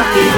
aquí.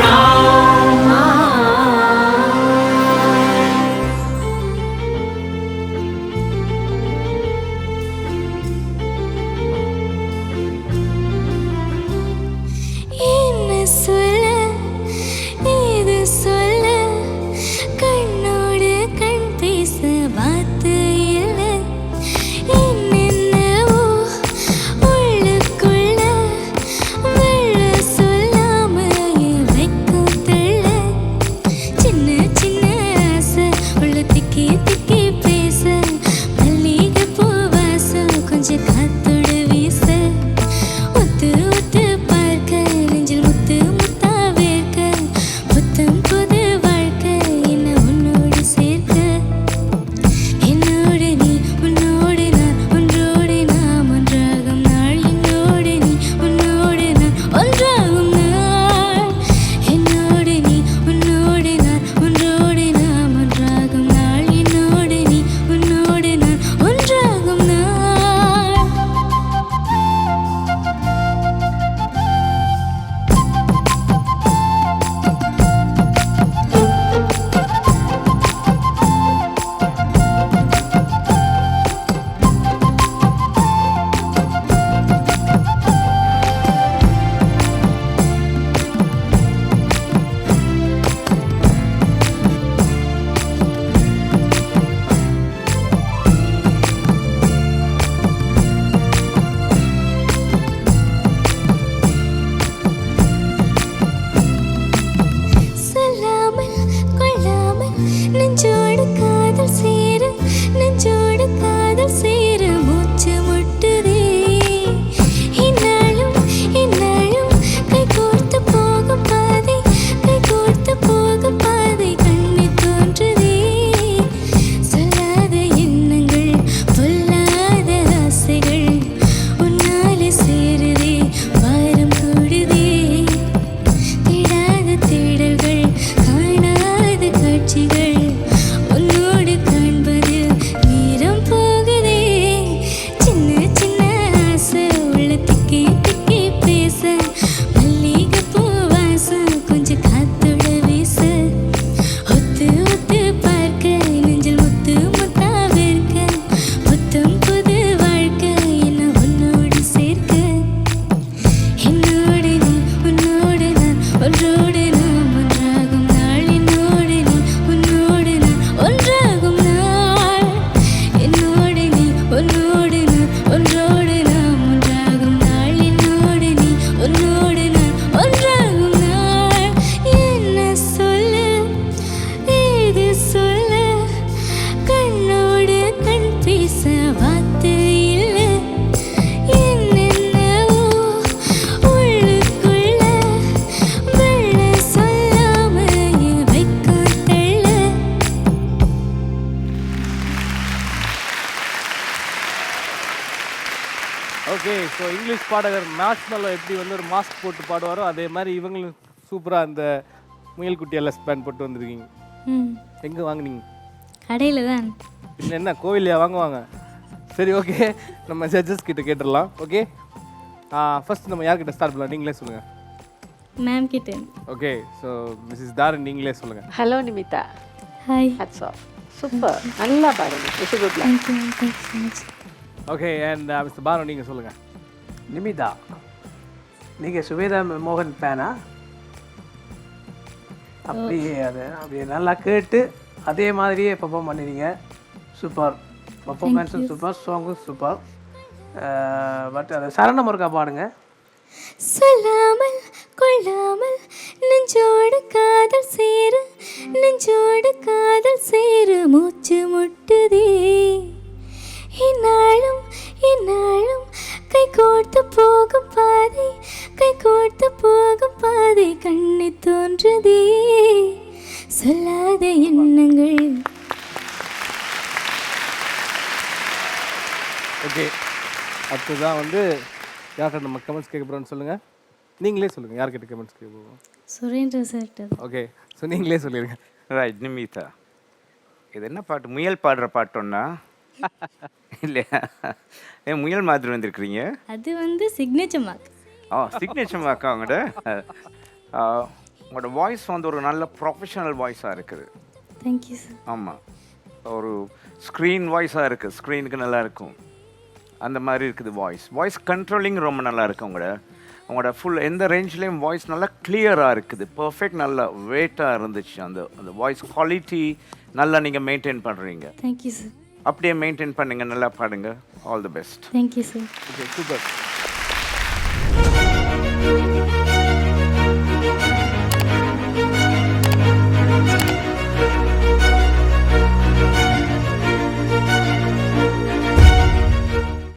Okay so English பாடகர் மேஷ்மெல்லோ எப்படி வந்து ஒரு மாஸ்க் போட்டு பாடுவாரோ அதே மாதிரி இவங்களும் சூப்பராக அந்த முயல் குட்டி எல்லாம் பேண்ட் போட்டு வந்திருக்கீங்க. ம். எங்கே வாங்குனீங்க? கடையில் தான். இன்னும் என்ன கோவில்லையா? வாங்குவாங்க சரி ஓகே நம்ம ஜட்ஜஸ் கிட்ட கேட்டுடலாம் ஓகே ஃபர்ஸ்ட் நம்ம யார்கிட்ட ஸ்டார்ட் பண்ணலாம்? நீங்களே சொல்லுங்கள் மேம் கிட்ட. ஓகே ஸோ மிஸ்ஸஸ் தாரன் நீங்களே சொல்லுங்கள் hello Nimitha hi hats off super நல்லா பாருங்க good luck thank you thank you so much okay and mister Banu நீங்கள் சொல்லுங்கள் நிமிதா நீங்கள் சுவேதா மோகன் ஃபேனா? அப்படியே அது அப்படியே நல்லா கேட்டு அதே மாதிரியே பெர்ஃபார்ம் பண்ணிடுங்க சூப்பர் பர்ஃபார்மன்ஸும் சூப்பர் சாங்கும் சூப்பர் பட் அது சரணம் ஒருக்கா பாடுங்க. சொல்லாமல் கொள்ளாமல் கோர்த்து போகும் பாதை கை கோர்த்து போகும் பாதை கண்ணி தோன்றுதே. சொல்லாத எண்ணங்கள். ஓகே அடுத்ததான் வந்து யார்கிட்ட நம்ம கமெண்ட்ஸ் கேட்க போகிறோம்னு சொல்லுங்கள் நீங்களே சொல்லுங்கள் யார்கிட்ட கமெண்ட்ஸ் கேட்க போகிறோம் சுரேந்திர சார்கிட்ட ஓகே ஸோ நீங்களே சொல்லிடுங்க ரைட் நிமிதா இது என்ன பாட்டு? முயல் பாடுற பாட்டோன்னா இல்லையா? ஏன் முயல் மாதிரி வந்திருக்கிறீங்க? அது வந்து சிக்னேச்சர் மார்க் ஆ சிக்னேச்சர் மாக்கா அவங்கள்ட்ட உங்களோட வாய்ஸ் வந்து ஒரு நல்ல ப்ரொஃபஷனல் வாய்ஸாக இருக்குது. தேங்க்யூ சார் ஆமாம் ஒரு ஸ்க்ரீன் வாய்ஸாக இருக்குது ஸ்க்ரீனுக்கு நல்லா இருக்கும். அந்த மாதிரி இருக்குது வாய்ஸ் வாய்ஸ் கண்ட்ரோலிங் ரொம்ப நல்லா இருக்கு உங்களோட. உங்களோட ஃபுல் எந்த ரேஞ்ச்லேயும் வாய்ஸ் நல்லா கிளியராக இருக்குது. பர்ஃபெக்ட் நல்லா வெயிட்டாக இருந்துச்சு. அந்த அந்த வாய்ஸ் குவாலிட்டி நல்லா நீங்கள் மெயின்டைன் பண்ணுறீங்க தேங்க்யூ சார் அப்படியே மெயின்டைன் பண்ணுங்க நல்லா பாடுங்க. All the best thank you sir okay super